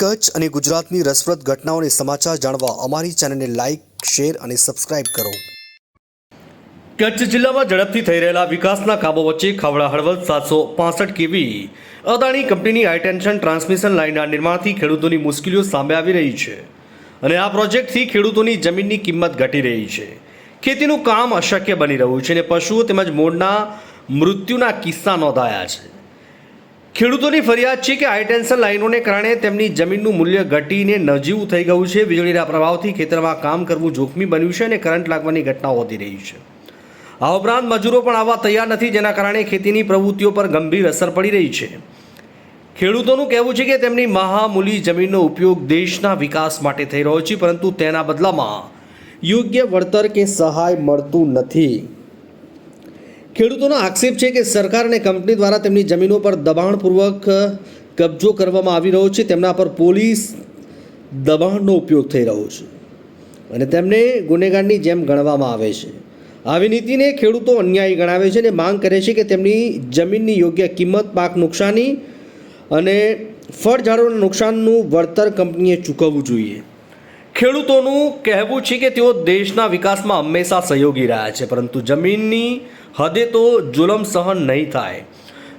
કચ્છ અને ગુજરાતની રસપ્રદ ઘટનાઓને સમાચાર જાણવા અમારી ચેનલને લાઇક શેર અને સબસ્ક્રાઇબ કરો. કચ્છ જિલ્લામાં ઝડપથી થઈ રહેલા વિકાસના કામો વચ્ચે ખાવડા હળવદ સાતસો પાસઠ કેવી અદાણી કંપનીની હાઈટેન્શન ટ્રાન્સમિશન લાઇનના નિર્માણથી ખેડૂતોની મુશ્કેલીઓ સામે આવી રહી છે અને આ પ્રોજેક્ટથી ખેડૂતોની જમીનની કિંમત ઘટી રહી છે. ખેતીનું કામ અશક્ય બની રહ્યું છે અને પશુઓ તેમજ મોડના મૃત્યુના કિસ્સા નોંધાયા છે. ખેડૂતોની ફરિયાદ છે કે હાઈટેન્શન લાઇનોને કારણે તેમની જમીનનું મૂલ્ય ઘટીને નજીવું થઈ ગયું છે. વીજળીના પ્રભાવથી ખેતરમાં કામ કરવું જોખમી બન્યું છે અને કરંટ લાગવાની ઘટનાઓ વધી રહી છે. આ ઉપરાંત મજૂરો પણ આવવા તૈયાર નથી, જેના કારણે ખેતીની પ્રવૃત્તિઓ પર ગંભીર અસર પડી રહી છે. ખેડૂતોનું કહેવું છે કે તેમની મહામૂલી જમીનનો ઉપયોગ દેશના વિકાસ માટે થઈ રહ્યો છે, પરંતુ તેના બદલામાં યોગ્ય વળતર કે સહાય મળતું નથી. ખેડૂતોનો આક્ષેપ છે કે સરકાર અને કંપની દ્વારા તેમની જમીનો પર દબાણપૂર્વક કબજો કરવામાં આવી રહ્યો છે. તેમના પર પોલીસ દબાણનો ઉપયોગ થઈ રહ્યો છે અને તેમને ગુનેગારની જેમ ગણવામાં આવે છે. આવી નીતિને ખેડૂતો અન્યાયી ગણાવે છે અને માંગ કરે છે કે તેમની જમીનની યોગ્ય કિંમત, પાક નુકસાની અને ફળ ઝાડોના નુકસાનનું વળતર કંપનીએ ચૂકવવું જોઈએ. ખેડૂતોનું કહેવું છે કે તેઓ દેશના વિકાસમાં હંમેશા સહયોગી રહ્યા છે, પરંતુ જમીનની હદે તો જુલમ સહન નહીં થાય.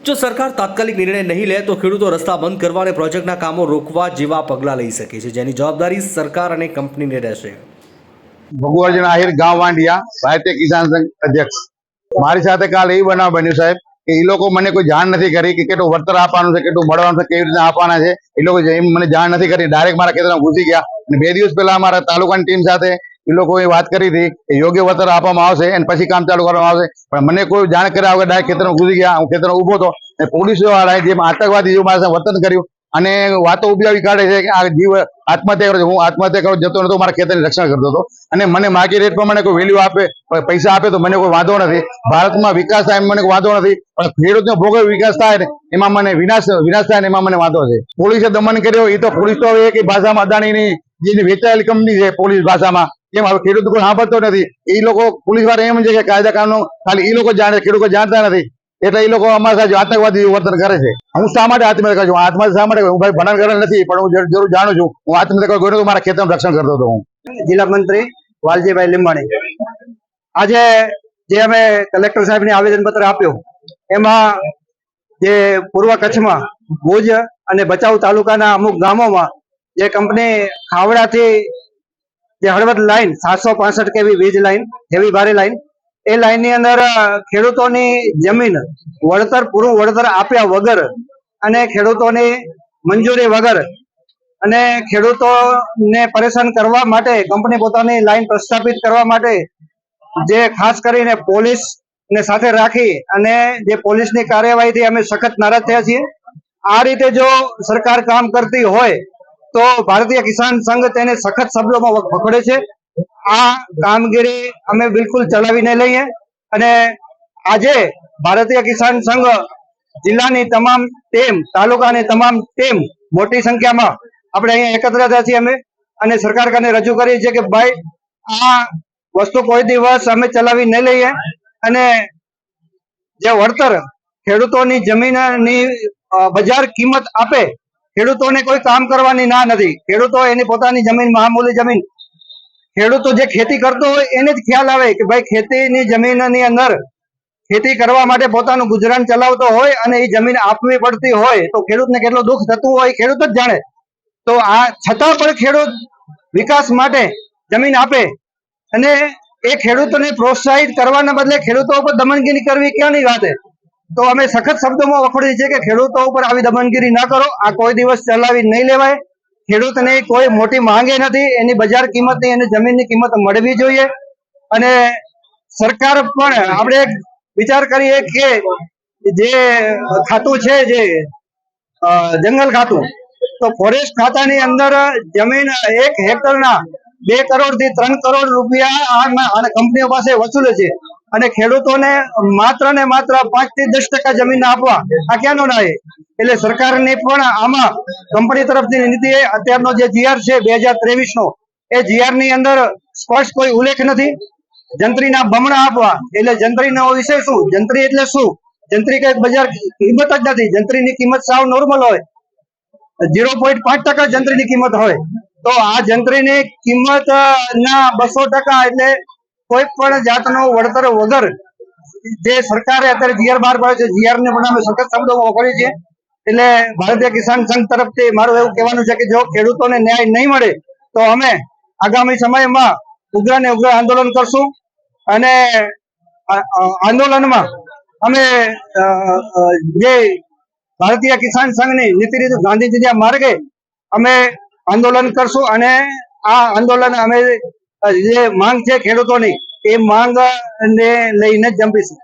જો સરકાર તાત્કાલિક નિર્ણય નહીં લે, તો ખેડૂતો રસ્તા બંધ કરવા અને પ્રોજેક્ટના કામો રોકવા જેવા પગલાં લઈ શકે છે, જેની જવાબદારી સરકાર અને કંપનીને રહેશે. ભગુઅર્જુન આહિર ગામ વાંડિયા ભારતીય કિસાન સંઘ અધ્યક્ષ. મારી સાથે કાલ એ બનાવ બન્યું સાહેબ, કે એ લોકો મને કોઈ જાણ નથી કરી કે કેટલું વળતર આપવાનું છે, કેટલું મળવાનું છે, કેવી રીતે આપવાના છે. એ લોકો મને જાણ નથી કરી, ડાયરેક્ટ મારા ખેતરમાં ઘૂસી ગયા. અને બે દિવસ પહેલા અમારા તાલુકાની ટીમ સાથે એ લોકોએ વાત કરી હતી કે યોગ્ય વતર આપવામાં આવશે અને પછી કામ ચાલુ કરવામાં આવશે. પણ મને કોઈ જાણ કર્યા વગર ડાયરેક્ટ ખેતરમાં ઘૂસી ગયા, હું ખેતરમાં ઊભો હતો અને પોલીસ વાળાએ જેમ આતંકવાદી જેવું મારા વર્તન કર્યું અને વાતો ઉપજાવી કાઢે છે કે આ જીવ આત્મહત્યા કરે હું આત્મહત્યા કરવા જતો નતો મારા ખેતરની રક્ષણ કરતો હતો. અને મને માર્કેટ રેટ પ્રમાણે કોઈ વેલ્યુ આપે પૈસા આપે તો મને કોઈ વાંધો નથી. ભારતમાં વિકાસ થાય મને કોઈ વાંધો નથી. પણ ખેડૂતનો ભોગવ વિકાસ થાય ને, એમાં મને વિનાશ વિનાશ થાય ને એમાં મને વાંધો છે. પોલીસે દમન કર્યો એ તો પોલીસ તો એક ભાષામાં અદાણીની જેની વેચાયેલી કંપની છે પોલીસ ભાષામાં, એમ હવે ખેડૂત કોઈ સાંભળતો નથી. એ લોકો પોલીસવાળા એમ છે કે કાયદા કાનૂન ખાલી એ લોકો જાણે, ખેડૂતો જાણતા નથી. એટલે એ લોકો અમારા સાથે આતંકવાદી વર્તન કરે છે. હું શા માટે આત્મહત્યા છું? આત્મહત્યા શા માટે હું ભાઈ ભણાણ કરેલ નથી, પણ હું જરૂર જાણું છું. હું આત્મહત્યા કરું તો મારા ખેતરનું રક્ષણ કરતો હતો હું. જિલ્લા મંત્રી વાલજીભાઈ લીંબાણી, આજે જે અમે કલેક્ટર સાહેબને આવેદન પત્ર આપ્યું, એમાં જે પૂર્વ કચ્છમાં ભુજ અને ભચાઉ તાલુકાના અમુક ગામોમાં જે કંપની ખાવડાથી જે હળવદ લાઈન, સાતસો પાસઠ કેવી વીજ લાઈન હેવી ભારે લાઈન, એ લાઈનની અંદર ખેડૂતોની જમીન વળતર, પૂરું વળતર આપ્યા વગર અને ખેડૂતોની મંજૂરી વગર અને ખેડૂતોને પરેશાન કરવા માટે, કંપની પોતાની લાઈન પ્રસ્થાપિત કરવા માટે જે ખાસ કરીને પોલીસ ને સાથે રાખી અને જે પોલીસની કાર્યવાહીથી અમે સખત નારાજ થયા છીએ. આ રીતે જો સરકાર કામ કરતી હોય તો ભારતીય કિસાન સંઘ તેને સખત શબ્દોમાં પકડે છે. આ કામગીરી અમે બિલકુલ ચલાવી નહીં લઈએ અને આજે ભારતીય કિસાન સંઘ જિલ્લાની તમામ ટીમ, તાલુકાની તમામ ટીમ મોટી સંખ્યામાં આપણે અહીંયા એકત્ર થયા છીએ અમે અને સરકાર કને રજૂ કરીએ છીએ કે ભાઈ, આ વસ્તુ કોઈ દિવસ અમે ચલાવી નહીં લઈએ અને જે વળતર ખેડૂતોની જમીનની બજાર કિંમત આપે ખેડૂતોને કોઈ કામ કરવાની ના નથી. ખેડૂતો એની પોતાની જમીન, મહામૂલી જમીન. ખેડૂતો જે ખેતી કરતો હોય એને જ ખ્યાલ આવે કે ભાઈ ખેતીની જમીનની અંદર ખેતી કરવા માટે પોતાનું ગુજરાન ચલાવતો હોય અને એ જમીન આપવી પડતી હોય તો ખેડૂતને કેટલું દુઃખ થતું હોય ખેડૂત જ જાણે. તો આ છતાં પણ ખેડૂત વિકાસ માટે જમીન આપે અને એ ખેડૂતોને પ્રોત્સાહિત કરવાના બદલે ખેડૂતો ઉપર દમનગીરી કરવી ક્યાંની વાત છે? તો અમે સખત શબ્દોમાં વખોડીએ છીએ કે ખેડૂતો ઉપર આવી દમનગીરી ના કરો. આ કોઈ દિવસ ચલાવી નહીં લેવાય. ખેડૂતને કોઈ મોટી માંગે નથી. એની બજાર કિંમતની એની જમીનની કિંમત મળવી જોઈએ. અને સરકાર પણ આપણે વિચાર કરીએ કે જે ખાતું છે, જે જંગલ ખાતું, તો ફોરેસ્ટ ખાતાની અંદર જમીન એક હેક્ટરના બે કરોડથી ત્રણ કરોડ રૂપિયા આ કંપનીઓ પાસે વસૂલે છે. અને ખેડૂતોને માત્ર ને માત્ર પાંચથી દસ ટકા જમીન આપવા આ ક્યાંનો ન્યાય? એટલે સરકારની પણ આમાં કંપની તરફથી નીતિ અત્યારનો જે જીઆર છે બે હજાર ત્રેવીસ નો એ જીઆરની અંદર સ્પષ્ટ કોઈ ઉલ્લેખ નથી. જંત્રીના બમણા આપવા, એટલે જંત્રીનો વિષય શું? જંત્રી એટલે શું? જંત્રી કઈ બજાર કિંમત જ નથી. જંત્રીની કિંમત સાવ નોર્મલ હોય. ઝીરો પોઈન્ટ પાંચ ટકા જંત્રીની કિંમત હોય. તો આ જંત્રીની કિંમત ના બસો ટકા એટલે કોઈ પણ જાતનો વળતર વગર જે સરકારે અત્યારે જીઆર બહાર પાડ્યો છે જીઆર ને પણ અમે સખત શબ્દોમાં વખોડીએ છીએ. એટલે ભારતીય કિસાન સંઘ તરફથી મારું એવું કહેવાનું છે કે જો ખેડૂતોને ન્યાય નહીં મળે, તો અમે આગામી સમયમાં ઉગ્ર ને ઉગ્ર આંદોલન કરશું અને આંદોલનમાં અમે જે ભારતીય કિસાન સંઘની નીતિ રીત ગાંધીજી માર્ગે અમે આંદોલન કરશું અને આ આંદોલન અમે જે માંગ છે ખેડૂતોની એ માંગ ને લઈને જંપીશું.